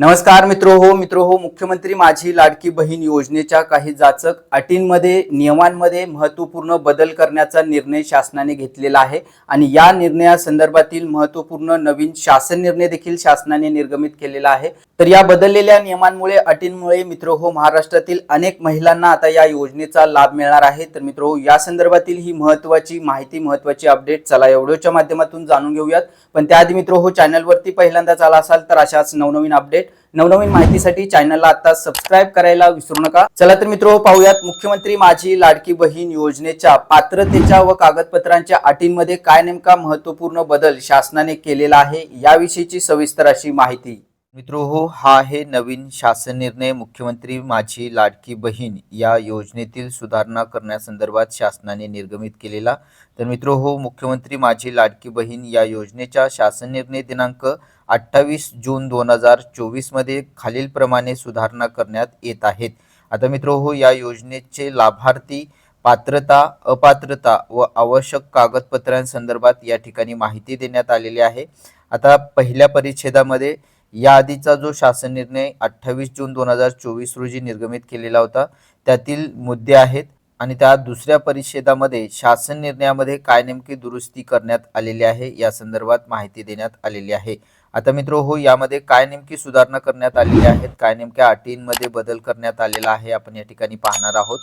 नमस्कार मित्र हो मित्र हो मुख्यमंत्री माझी लाडकी बहीण योजनेच्या काही जाचक अटींमध्ये नियमांमध्ये महत्त्वपूर्ण बदल करण्याचा निर्णय शासनाने घेतलेला आहे. आणि या निर्णयासंदर्भातील महत्त्वपूर्ण नवीन शासन निर्णय देखील शासनाने निर्गमित केलेला आहे. तर या बदललेल्या नियमांमुळे अटींमुळे मित्र हो महाराष्ट्रातील अनेक महिलांना आता या योजनेचा लाभ मिळणार आहे. तर मित्र हो या संदर्भातील ही महत्त्वाची माहिती महत्त्वाची अपडेट चला एवढ्याच्या माध्यमातून जाणून घेऊयात. पण त्याआधी मित्र हो चॅनलवरती पहिल्यांदाच आला असाल तर अशाच नवनवीन अपडेट नवनवीन माहितीसाठी चॅनलला आता सबस्क्राईब करायला विसरू नका. चला तर मित्र पाहूयात. मुख्यमंत्री माझी लाडकी बहीण योजनेच्या पात्रतेच्या व कागदपत्रांच्या अटींमध्ये काय नेमका महत्त्वपूर्ण बदल शासनाने केलेला आहे याविषयीची सविस्तर अशी माहिती. मित्र हो हा आहे नवीन शासन निर्णय. मुख्यमंत्री माझी लाडकी बहीण या योजनेतील सुधारणा करण्यासंदर्भात शासनाने निर्गमित केलेला. तर मित्रोहो मुख्यमंत्री माझी लाडकी बहीण या योजनेच्या शासन निर्णय दिनांक अठ्ठावीस जून दोन हजार चोवीसमध्ये खालीलप्रमाणे सुधारणा करण्यात येत आहेत. आता मित्र हो या योजनेचे लाभार्थी पात्रता अपात्रता व आवश्यक कागदपत्रांसंदर्भात या ठिकाणी माहिती देण्यात आलेली आहे. आता पहिल्या परिच्छेदामध्ये या आधीचा जो शासन निर्णय अठ्ठावीस जून दोन हजार चोवीस रोजी निर्गमित केलेला होता त्यातील मुद्दे आहेत आणि त्या दुसऱ्या परिच्छेदामध्ये शासन निर्णयामध्ये काय नेमकी दुरुस्ती करण्यात आलेली आहे या संदर्भात माहिती देण्यात आलेली आहे. आता मित्र हो यामध्ये काय नेमकी सुधारणा करण्यात आलेली आहेत काय नेमक्या अटींमध्ये बदल करण्यात आलेला आहे आपण या ठिकाणी पाहणार आहोत.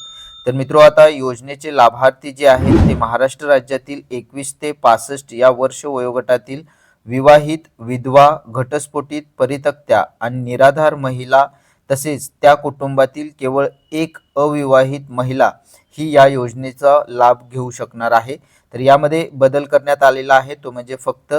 तर मित्रो आता योजनेचे लाभार्थी जे आहेत ते महाराष्ट्र राज्यातील एकवीस ते पासष्ट या वर्ष वयोगटातील विवाहित विधवा घटस्फोटित परितक्त्या आणि निराधार महिला तसेच त्या कुटुंबातील केवळ एक अविवाहित महिला ही या योजनेचा लाभ घेऊ शकणार आहे. तर यामध्ये बदल करण्यात आलेला आहे. तो म्हणजे फक्त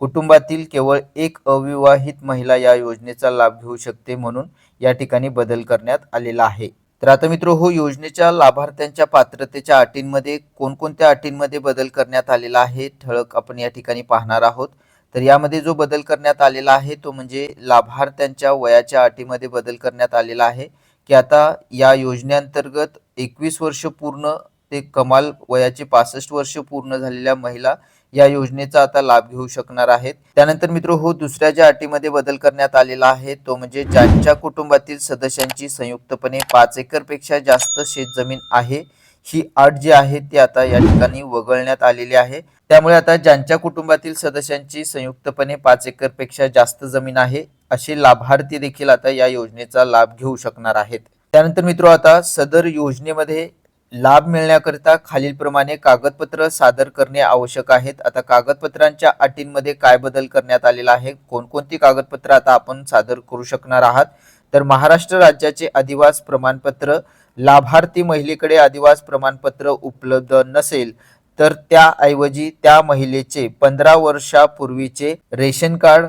कुटुंबातील केवळ एक अविवाहित महिला या योजनेचा लाभ घेऊ शकते म्हणून या ठिकाणी बदल करण्यात आलेला आहे. तर आता मित्र हो योजनेच्या लाभार्थ्यांच्या पात्रतेच्या अटींमध्ये कोणकोणत्या अटींमध्ये बदल करण्यात आलेला आहे? ठळक आपण या ठिकाणी पाहणार आहोत. तर यामध्ये जो बदल करण्यात आलेला आहे तो म्हणजे लाभार्थ्यांच्या वयाच्या अटीमध्ये बदल करण्यात आलेला आहे की आता या योजनेअंतर्गत एकवीस वर्ष पूर्ण ते कमाल वयाचे पासष्ट वर्ष पूर्ण झालेल्या महिला या योजनेचा आता लाभ घेऊ शकणार आहेत. त्यानंतर मित्र हो दुसऱ्या ज्या अटीमध्ये बदल करण्यात आलेला आहे तो म्हणजे ज्यांच्या कुटुंबातील सदस्यांची संयुक्तपणे पाच एकरपेक्षा जास्त शेतजमीन आहे ही अट जी आहे ती आता या ठिकाणी वगळण्यात आलेली आहे. त्यामुळे आता ज्यांच्या कुटुंबातील सदस्यांची संयुक्तपणे पाच एकरपेक्षा जास्त जमीन आहे असे लाभार्थी देखील आता या योजनेचा लाभ घेऊ शकणार आहेत. त्यानंतर मित्र आता सदर योजनेमध्ये लाभ मिळण्याकरिता खालीलप्रमाणे कागदपत्र सादर करणे आवश्यक आहेत. आता कागदपत्रांच्या अटींमध्ये काय बदल करण्यात आलेला आहे? कोणकोणती कागदपत्र आता आपण सादर करू शकणार आहात? तर महाराष्ट्र राज्याचे अधिवास प्रमाणपत्र लाभार्थी महिलेकडे अधिवास प्रमाणपत्र उपलब्ध नसेल तर त्याऐवजी त्या महिलेचे पंधरा वर्षापूर्वीचे रेशन कार्ड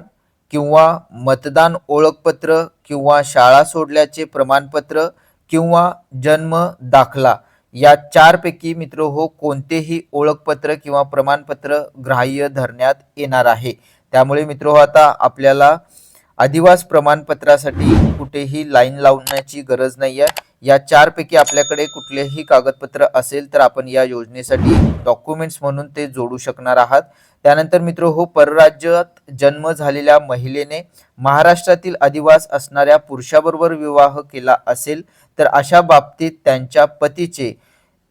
किंवा मतदान ओळखपत्र किंवा शाळा सोडल्याचे प्रमाणपत्र किंवा जन्म दाखला या चारपैकी मित्र हो कोणतेही ओळखपत्र किंवा प्रमाणपत्र ग्राह्य धरण्यात येणार आहे. त्यामुळे मित्र हो आता आपल्याला अधिवास प्रमाणपत्रासाठी कुठेही लाईन लावण्याची गरज नाही आहे या चारपैकी आपल्याकडे कुठलेही कागदपत्र असेल तर आपण या योजनेसाठी डॉक्युमेंट्स म्हणून ते जोडू शकणार आहात. त्यानंतर मित्र हो परराज्यात जन्म झालेल्या महिलेने महाराष्ट्रातील अधिवास असणाऱ्या पुरुषाबरोबर विवाह केला असेल तर अशा बाबतीत त्यांच्या पतीचे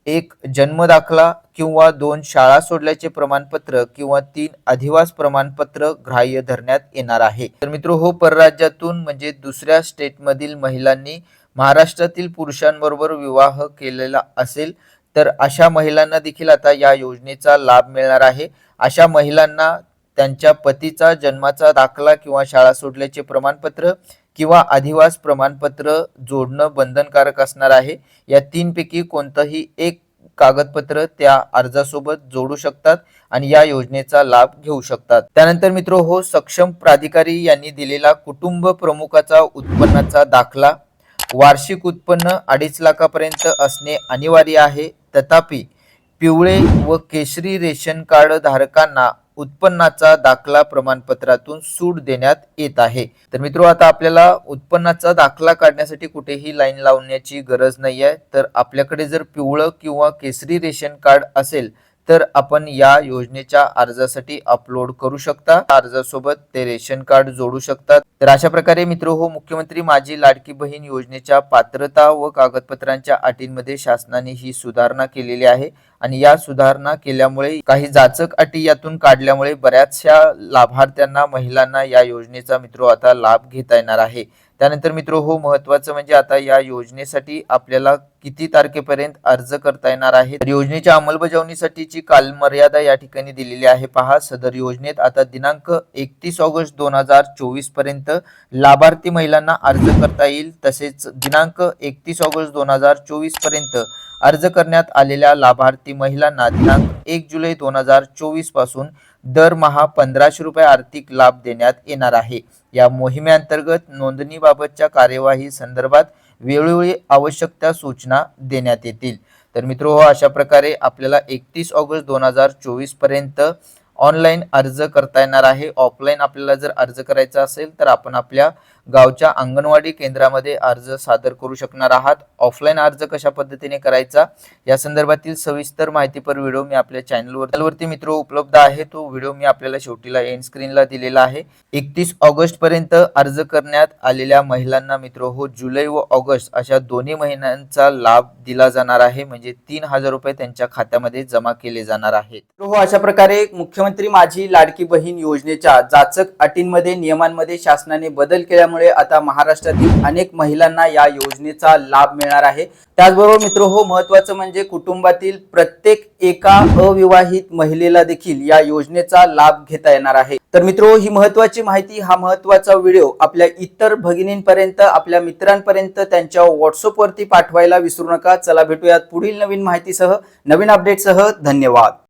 एक जन्मदाखला किंवा दोन शाळा सोडल्याचे प्रमाणपत्र किंवा तीन अधिवास प्रमाणपत्र ग्राह्य धरण्यात येणार आहे. तर मित्र हो परराज्यातून म्हणजे दुसऱ्या स्टेटमधील महिलांनी महाराष्ट्रातील पुरुषांबरोबर विवाह केलेला असेल तर अशा महिलांना देखील आता या योजनेचा लाभ मिळणार आहे. अशा महिलांना त्यांच्या पतीचा जन्माचा दाखला किंवा शाळा सोडल्याचे प्रमाणपत्र किंवा अधिवास प्रमाणपत्र जोडणं बंधनकारक असणार आहे. या तीनपैकी कोणतंही एक कागदपत्र त्या अर्जासोबत जोडू शकतात आणि या योजनेचा लाभ घेऊ शकतात. त्यानंतर मित्र हो सक्षम प्राधिकारी यांनी दिलेला कुटुंब प्रमुखाचा उत्पन्नाचा दाखला वार्षिक उत्पन्न अडीच लाखापर्यंत असणे अनिवार्य आहे. तथापि पिवळे व केशरी रेशन कार्ड धारकांना उत्पन्नाचा दाखला प्रमाणपत्रातून सूट देण्यात येत आहे. तर मित्र आता आपल्याला उत्पन्नाचा दाखला काढण्यासाठी कुठेही लाईन लावण्याची गरज नाही आहे तर आपल्याकडे जर पिवळं किंवा केसरी रेशन कार्ड असेल तर आपण या योजनेच्या अर्जासाठी अपलोड करू शकता. अर्जासोबत ते रेशन कार्ड जोडू शकतात. तर अशा प्रकारे मित्र हो मुख्यमंत्री माझी लाडकी बहीण योजनेच्या पात्रता व कागदपत्रांच्या अटींमध्ये शासनाने ही सुधारणा केलेली आहे आणि या सुधारणा केल्यामुळे काही जाचक अटी यातून काढल्यामुळे बऱ्याचशा लाभार्थ्यांना महिलांना या योजनेचा मित्र आता लाभ घेता येणार आहे. त्यानंतर मित्र हो महत्वाचं म्हणजे आता या योजनेसाठी आपल्याला किती तारखेपर्यंत अर्ज करता येणार आहे? योजनेच्या अंमलबजावणीसाठीची कालमर्यादा या ठिकाणी दिलेली आहे पहा. सदर योजनेत आता दिनांक एकतीस ऑगस्ट दोन हजार चोवीसपर्यंत लाभार्थी महिलांना अर्ज करता येईल. तसेच दिनांक एकतीस ऑगस्ट दोन हजार चोवीसपर्यंत अर्ज करण्यात आलेल्या लाभार्थी महिलांना दिनांक एक जुलै दोन हजार चोवीसपासून दरमहा पंधराशे रुपये आर्थिक लाभ देण्यात येणार आहे. या मोहिमेअंतर्गत नोंदणीबाबतच्या कार्यवाही संदर्भात वेळोवेळी आवश्यक त्या सूचना देण्यात येतील. तर मित्र हो अशा प्रकारे आपल्याला एकतीस ऑगस्ट दोन हजार चोवीसपर्यंत ऑनलाईन अर्ज करता येणार आहे. ऑफलाईन आपल्याला जर अर्ज करायचा असेल तर आपण आपल्या गावच्या अंगणवाडी केंद्रामध्ये अर्ज सादर करू शकणार आहात. ऑफलाईन अर्ज कशा पद्धतीने करायचा? या संदर्भातील सविस्तर माहितीपर व्हिडिओ मी आपल्या चॅनलवर चॅनलवरती मित्र उपलब्ध आहे. तो व्हिडिओ मी आपल्याला शेवटीला एंड स्क्रीनला दिलेला आहे. एकतीस ऑगस्ट पर्यंत अर्ज करण्यात आलेल्या महिलांना मित्र हो जुलै व ऑगस्ट अशा दोन्ही महिन्यांचा लाभ दिला जाणार आहे. म्हणजे तीन हजार रुपये त्यांच्या खात्यामध्ये जमा केले जाणार आहेत. हो अशा प्रकारे मुख्यमंत्री माझी लाडकी बहीण योजनेच्या जाचक अटींमध्ये नियमांमध्ये शासनाने बदल केल्यामुळे आता महाराष्ट्रातील अनेक महिलांना या योजनेचा लाभ मिळणार आहे. त्याचबरोबर मित्र हो महत्वाचं म्हणजे कुटुंबातील प्रत्येक एका अविवाहित महिलेला देखील या योजनेचा लाभ घेता येणार आहे. तर मित्र हो, ही महत्वाची माहिती हा महत्त्वाचा व्हिडिओ आपल्या इतर भगिनींपर्यंत आपल्या मित्रांपर्यंत त्यांच्या व्हॉट्सअपवरती पाठवायला विसरू नका. चला भेटूयात पुढील नवीन माहितीसह नवीन अपडेटसह. धन्यवाद.